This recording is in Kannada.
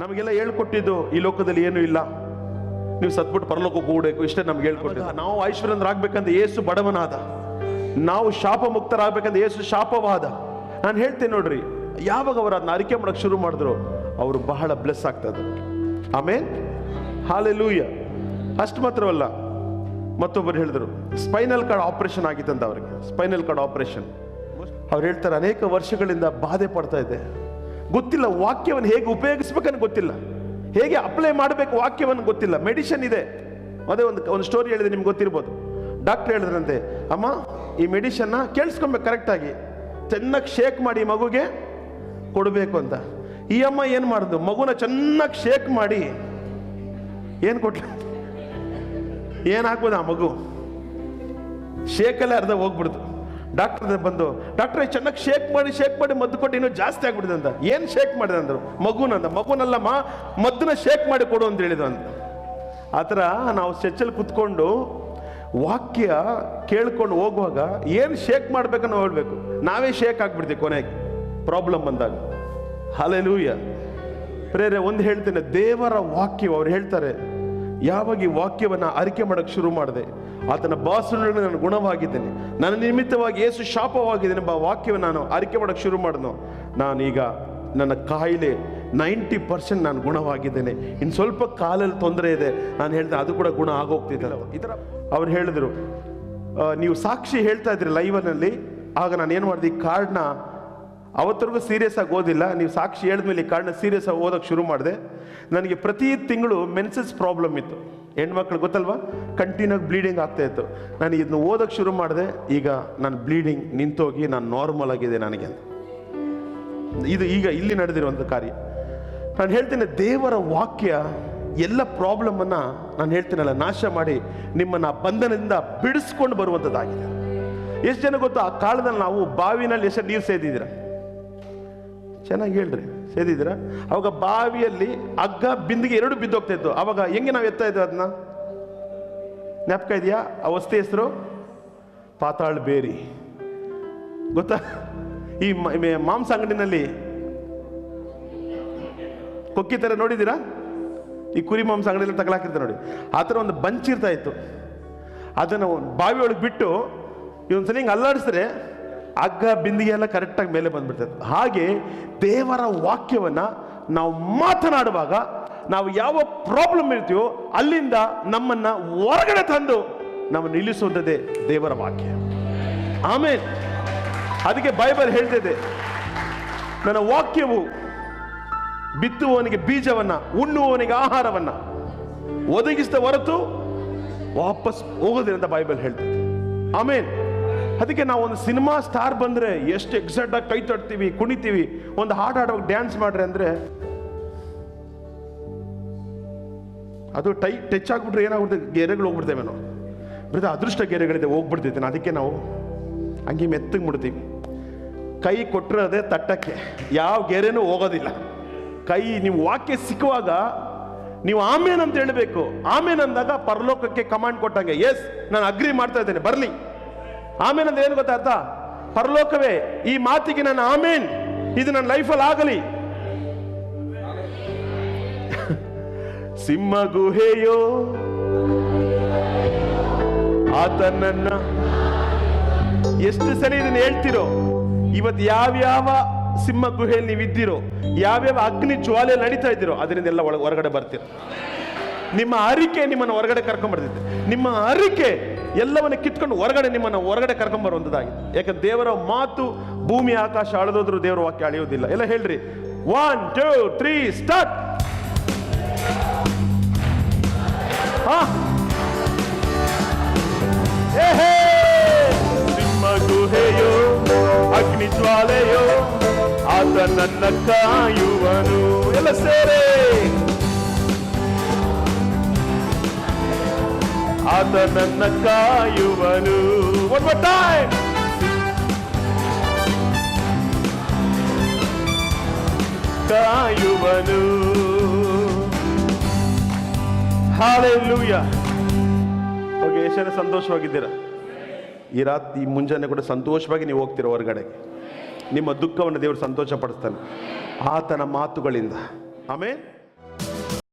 ನಮಗೆಲ್ಲ ಹೇಳ್ಕೊಟ್ಟಿದ್ದು ಈ ಲೋಕದಲ್ಲಿ ಏನು ಇಲ್ಲ. ನೀವು ಸತ್ಬಿಟ್ಟು ಪರಲೋಕಕ್ಕೆ ಕೂಡಬೇಕು ಇಷ್ಟೇ ನಮ್ಗೆ ಹೇಳ್ಕೊಟ್ಟಿದ್ದು. ನಾವು ಐಶ್ವರ್ಯಂದ್ರಾಗ್ಬೇಕಂತ ಏಸು ಬಡವನಾದ. ನಾವು ಶಾಪ ಮುಕ್ತರಾಗಬೇಕಂತ ಏಸು ಶಾಪವಾದ. ನಾನು ಹೇಳ್ತೇನೆ ನೋಡ್ರಿ ಯಾವಾಗ ಅವರು ಅದನ್ನ ಅರಿಕೆ ಮಾಡಕ್ಕೆ ಶುರು ಮಾಡಿದ್ರು ಅವರು ಬಹಳ ಬ್ಲೆಸ್ ಆಗ್ತದೆ ಆಮೇನ್? ಹಾಲೆಲೂಯ ಅಷ್ಟು ಮಾತ್ರವಲ್ಲ ಮತ್ತೊಬ್ಬರು ಹೇಳಿದ್ರು ಸ್ಪೈನಲ್ ಕಾರ್ಡ್ ಆಪರೇಷನ್ ಆಗಿತ್ತಂತ ಅವರಿಗೆ. Spinal cord operation. ಅವ್ರು ಹೇಳ್ತಾರೆ ಅನೇಕ ವರ್ಷಗಳಿಂದ ಬಾಧೆ ಪಡ್ತಾ ಇದೆ. ಗೊತ್ತಿಲ್ಲ ವಾಕ್ಯವನ್ನು ಹೇಗೆ ಉಪಯೋಗಿಸ್ಬೇಕನ್ನು ಗೊತ್ತಿಲ್ಲ. ಹೇಗೆ ಅಪ್ಲೈ ಮಾಡಬೇಕು ವಾಕ್ಯವನ್ನು ಗೊತ್ತಿಲ್ಲ. ಮೆಡಿಷನ್ ಇದೆ. ಅದೇ ಒಂದು ಒಂದು ಸ್ಟೋರಿ ಹೇಳಿದೆ ನಿಮ್ಗೆ ಗೊತ್ತಿರ್ಬೋದು. ಡಾಕ್ಟರ್ ಹೇಳಿದ್ರಂತೆ, ಅಮ್ಮ, ಈ ಮೆಡಿಷನ್ನ ಕೇಳಿಸ್ಕೊಬೇಕು ಕರೆಕ್ಟಾಗಿ ಚೆನ್ನಾಗಿ ಶೇಕ್ ಮಾಡಿ ಮಗುಗೆ ಕೊಡಬೇಕು ಅಂತ. ಈ ಅಮ್ಮ ಏನು ಮಾಡಿದ್ರು ಮಗುನ ಚೆನ್ನಾಗಿ ಶೇಕ್ ಮಾಡಿ ಏನು ಕೊಟ್ಲ? ಏನು ಹಾಕ್ಬೋದು ಆ ಮಗು? ಶೇಕಲ್ಲೇ ಅರ್ಧ ಹೋಗ್ಬಿಡ್ತು. ಡಾಕ್ಟರ್ ಬಂದು, ಡಾಕ್ಟ್ರೆ ಚೆನ್ನಾಗಿ ಶೇಕ್ ಮಾಡಿ ಶೇಕ್ ಮಾಡಿ ಮದ್ದು ಕೊಟ್ಟು ಇನ್ನೂ ಜಾಸ್ತಿ ಆಗ್ಬಿಡಿದೆ ಅಂತ. ಏನು ಶೇಕ್ ಮಾಡಿದೆ? ಅಂದರು. ಮಗುನಂದ ಮಗುನಲ್ಲಮ್ಮ ಮದ್ದನ್ನ ಶೇಕ್ ಮಾಡಿ ಕೊಡು ಅಂತ ಹೇಳಿದ ಅಂತ. ಆ ಥರ ನಾವು ಚರ್ಚಲ್ಲಿ ಕುತ್ಕೊಂಡು ವಾಕ್ಯ ಕೇಳ್ಕೊಂಡು ಹೋಗುವಾಗ ಏನು ಶೇಕ್ ಮಾಡ್ಬೇಕನ್ನೋ ಹೇಳ್ಬೇಕು. ನಾವೇ ಶೇಕ್ ಆಗ್ಬಿಡ್ತೀವಿ ಕೊನೆಗೆ. ಪ್ರಾಬ್ಲಮ್ ಬಂದಾಗ. ಹಲೂಯ್ಯ ಪ್ರೇರೆ, ಒಂದು ಹೇಳ್ತೇನೆ. ದೇವರ ವಾಕ್ಯ ಅವ್ರು ಹೇಳ್ತಾರೆ, ಯಾವಾಗ ಈ ವಾಕ್ಯವನ್ನು ಅರಿಕೆ ಮಾಡೋಕ್ಕೆ ಶುರು ಮಾಡಿದೆ ಆತನ ಬಾಸುನಲ್ಲಿ ನಾನು ಗುಣವಾಗಿದ್ದೇನೆ. ನನ್ನ ನಿಮಿತ್ತವಾಗಿ ಏಸು ಶಾಪವಾಗಿದ್ದೇನೆ ಎಂಬ ವಾಕ್ಯವನ್ನು ನಾನು ಅರಿಕೆ ಮಾಡಕ್ಕೆ ಶುರು ಮಾಡಿದ್ನು. ನಾನೀಗ ನನ್ನ ಕಾಯಿಲೆ ನೈಂಟಿ ಪರ್ಸೆಂಟ್ ನಾನು ಗುಣವಾಗಿದ್ದೇನೆ. ಇನ್ನು ಸ್ವಲ್ಪ ಕಾಲಲ್ಲಿ ತೊಂದರೆ ಇದೆ. ನಾನು ಹೇಳಿದೆ ಅದು ಕೂಡ ಗುಣ ಆಗೋಗ್ತಿದ್ದಾರೆ ಈ ಥರ ಅವ್ರು ಹೇಳಿದ್ರು ನೀವು ಸಾಕ್ಷಿ ಹೇಳ್ತಾ ಇದ್ರಿ ಲೈವನಲ್ಲಿ ಆಗ ನಾನು ಏನು ಮಾಡಿದೆ? ಈ ಕಾರ್ಡ್ನ ಅವತ್ತರೆಗೂ ಸೀರಿಯಸ್ ಆಗಿ ಓದಿಲ್ಲ. ನೀವು ಸಾಕ್ಷಿ ಹೇಳಿದ್ಮೇಲೆ ಈ ಕಾರಣ ಸೀರಿಯಸ್ ಆಗಿ ಓದೋಕ್ಕೆ ಶುರು ಮಾಡಿದೆ. ನನಗೆ ಪ್ರತಿ ತಿಂಗಳು ಮೆನ್ಸಸ್ ಪ್ರಾಬ್ಲಮ್ ಇತ್ತು. ಹೆಣ್ಮಕ್ಳು ಗೊತ್ತಲ್ವಾ? ಕಂಟಿನ್ಯೂ ಬ್ಲೀಡಿಂಗ್ ಆಗ್ತಾ ಇತ್ತು. ನಾನು ಇದನ್ನ ಓದೋಕೆ ಶುರು ಮಾಡಿದೆ. ಈಗ ನಾನು ಬ್ಲೀಡಿಂಗ್ ನಿಂತೋಗಿ ನಾನು ನಾರ್ಮಲ್ ಆಗಿದೆ ನನಗೆ ಅಂತ. ಇದು ಈಗ ಇಲ್ಲಿ ನಡೆದಿರುವಂಥ ಕಾರ್ಯ. ನಾನು ಹೇಳ್ತೇನೆ, ದೇವರ ವಾಕ್ಯ ಎಲ್ಲ ಪ್ರಾಬ್ಲಮನ್ನು ನಾನು ಹೇಳ್ತೀನಲ್ಲ, ನಾಶ ಮಾಡಿ ನಿಮ್ಮನ್ನು ಬಂಧನದಿಂದ ಬಿಡಿಸ್ಕೊಂಡು ಬರುವಂಥದ್ದಾಗಿದೆ ಎಷ್ಟು ಜನ ಗೊತ್ತು? ಆ ಕಾಲದಲ್ಲಿ ನಾವು ಬಾವಿನಲ್ಲಿ ಎಷ್ಟು ನೀರು ಸೇದಿದ್ದೀರ? ಚೆನ್ನಾಗಿ ಹೇಳ್ರಿ ಸೇದಿದ್ರ ಅವಾಗ ಬಾವಿಯಲ್ಲಿ ಹಗ್ಗ ಬಿಂದಿಗೆ ಎರಡು ಬಿದ್ದೋಗ್ತಾ ಇತ್ತು. ಅವಾಗ ಹೆಂಗೆ ನಾವು ಎತ್ತಾ ಇದ್ವಿ ಅದನ್ನ ಜ್ಞಾಪಕ ಇದೆಯಾ? ಆ ವಸ್ತು ಹೆಸರು? ಪಾತಾಳ್ ಬೇರಿ. ಗೊತ್ತಾ? ಈ ಮಾಂಸ ಅಂಗಡಿನಲ್ಲಿ ಕೊಕ್ಕಿ ಥರ ನೋಡಿದ್ದೀರಾ? ಈ ಕುರಿ ಮಾಂಸ ಅಂಗಡಿಯಲ್ಲಿ ತಗಲಾಕಿರ್ತಾರೆ ನೋಡಿ. ಆ ಥರ ಒಂದು ಬಂಚ್ ಇರ್ತಾ ಇತ್ತು. ಅದನ್ನು ಬಾವಿ ಒಳಗೆ ಬಿಟ್ಟು ಸಲ ಹಿಂಗೆ ಅಲ್ಲಾಡಿಸಿದ್ರೆ ಹಗ್ಗ ಬಿಂದಿಗೆ ಎಲ್ಲ ಕರೆಕ್ಟಾಗಿ ಮೇಲೆ ಬಂದ್ಬಿಡ್ತದೆ. ಹಾಗೆ ದೇವರ ವಾಕ್ಯವನ್ನು ನಾವು ಮಾತನಾಡುವಾಗ ನಾವು ಯಾವ ಪ್ರಾಬ್ಲಮ್ ಇರ್ತೀವೋ ಅಲ್ಲಿಂದ ನಮ್ಮನ್ನು ಹೊರಗಡೆ ತಂದು ನಾವು ನಿಲ್ಲಿಸುವಂಥದ್ದೇ ದೇವರ ವಾಕ್ಯ. ಆಮೇಲೆ ಅದಕ್ಕೆ ಬೈಬಲ್ ಹೇಳ್ತಿದೆ, ನನ್ನ ವಾಕ್ಯವು ಬಿತ್ತುವವನಿಗೆ ಬೀಜವನ್ನು, ಉಣ್ಣುವವನಿಗೆ ಆಹಾರವನ್ನು ಒದಗಿಸಿದ ಹೊರತು ವಾಪಸ್ ಹೋಗೋದಿಲ್ಲ ಅಂತ ಬೈಬಲ್ ಹೇಳ್ತದೆ. ಆಮೇನ್. ಅದಕ್ಕೆ ನಾವು ಒಂದು ಸಿನಿಮಾ ಸ್ಟಾರ್ ಬಂದ್ರೆ ಎಷ್ಟು ಎಕ್ಸೈಟ್ ಆಗಿ ಕೈ ತಟ್ತೀವಿ, ಕುಣಿತೀವಿ, ಒಂದು ಹಾಡು ಹಾಡುವಾಗ ಡ್ಯಾನ್ಸ್ ಮಾಡ್ರಿ ಅಂದ್ರೆ ಅದು ಟೈ ಟಚ್ ಆಗ್ಬಿಟ್ರೆ ಏನಾಗ್ಬಿಡ್ತದೆ ಗೆರೆಗಳು ಹೋಗ್ಬಿಡ್ತೇವೆ ನಾವು. ಬರೀ ಅದೃಷ್ಟ ಗೆರೆಗಳಿದೆ, ಹೋಗ್ಬಿಡ್ತೈತೆ ಅದಕ್ಕೆ ನಾವು ಹಂಗೆ ಮೆತ್ತಗೆ ಮುಡ್ತೀವಿ ಕೈ ಕೊಟ್ಟರೆ ಅದೇ ತಟ್ಟಕ್ಕೆ. ಯಾವ ಗೆರೆನೂ ಹೋಗೋದಿಲ್ಲ. ಕೈ ನೀವು ವಾಕ್ಯ ಸಿಕ್ಕುವಾಗ ನೀವು ಆಮೇನ್ ಅಂತ ಹೇಳಬೇಕು. ಆಮೇನ್ ಅಂದಾಗ ಪರಲೋಕಕ್ಕೆ ಕಮಾಂಡ್ ಕೊಟ್ಟಂಗೆ ಎಸ್ ನಾನು ಅಗ್ರಿ ಮಾಡ್ತಾ ಇದ್ದೇನೆ, ಬರಲಿ. ಆಮೇನ್ ಅಂದ್ರೆ ಏನು ಗೊತ್ತಾ ಪರಲೋಕವೇ, ಈ ಮಾತಿಗೆ ನನ್ನ ಆಮೇನ್. ಇದು ನನ್ನ ಲೈಫಲ್ಲಿ ಆಗಲಿ. ಸಿಂಹ ಗುಹೆಯೋ, ಆತನನ್ನ ಎಷ್ಟು ಸಲ ಇದನ್ನ ಹೇಳ್ತಿರೋ? ಇವತ್ತು ಯಾವ್ಯಾವ ಸಿಂಹ ಗುಹೆಯಲ್ಲಿ ನೀವು ಇದ್ದೀರೋ ಯಾವ್ಯಾವ ಅಗ್ನಿ ಜ್ವಾಲೆ ನಡೀತಾ ಇದ್ದೀರೋ, ಅದರಿಂದೆಲ್ಲ ಒಳಗೆ ಹೊರಗಡೆ ಬರ್ತೀರ. ನಿಮ್ಮ ಅರಿಕೆ ನಿಮ್ಮನ್ನು ಹೊರಗಡೆ ಕರ್ಕೊಂಡ್ಬರ್ತಿದ್ದೆ ನಿಮ್ಮ ಅರಿಕೆ ಎಲ್ಲವನ್ನ ಕಿತ್ಕೊಂಡು ಹೊರಗಡೆ ನಿಮ್ಮನ್ನು ಹೊರಗಡೆ ಕರ್ಕೊಂಬರುವಂಥದ್ದಾಗಿದೆ ಯಾಕೆ ಯಾಕಂದ್ರೆ ದೇವರ ಮಾತು ಭೂಮಿ, ಆಕಾಶ ಅಳೆದೋದ್ರು ದೇವರ ವಾಕ್ಯ ಅಳೆಯೋದಿಲ್ಲ. ಎಲ್ಲ ಹೇಳ್ರಿ. ಒನ್ ಟೂ ತ್ರೀ ಸ್ಟಾರ್ಟ್ ನಿಮ್ಮ ಗುಹೆಯೋ, ಅಗ್ನಿ ಜ್ವಾಲೆಯೋ, ಆತ ನನ್ನ ಕಾಯುವನು. ಎಲ್ಲ ಸೇರೆ. ಆತ ನನ್ನ ಕಾಯುವನು. Time. ಕಾಯುವನು. ಹಾಲೆಲೂಯಾ ಓಕೆ ಎಷ್ಟು ಜನ ಸಂತೋಷವಾಗಿದ್ದೀರಾ? ಈ ರಾತ್ರಿ ಮುಂಜಾನೆ ಕೂಡ ಸಂತೋಷವಾಗಿ ನೀವು ಹೋಗ್ತೀರ ಹೊರಗಡೆ? ನಿಮ್ಮ ದುಃಖವನ್ನು ದೇವರು ಸಂತೋಷ ಪಡಿಸ್ತಾನೆ ಆತನ ಮಾತುಗಳಿಂದ. ಆಮೇಲೆ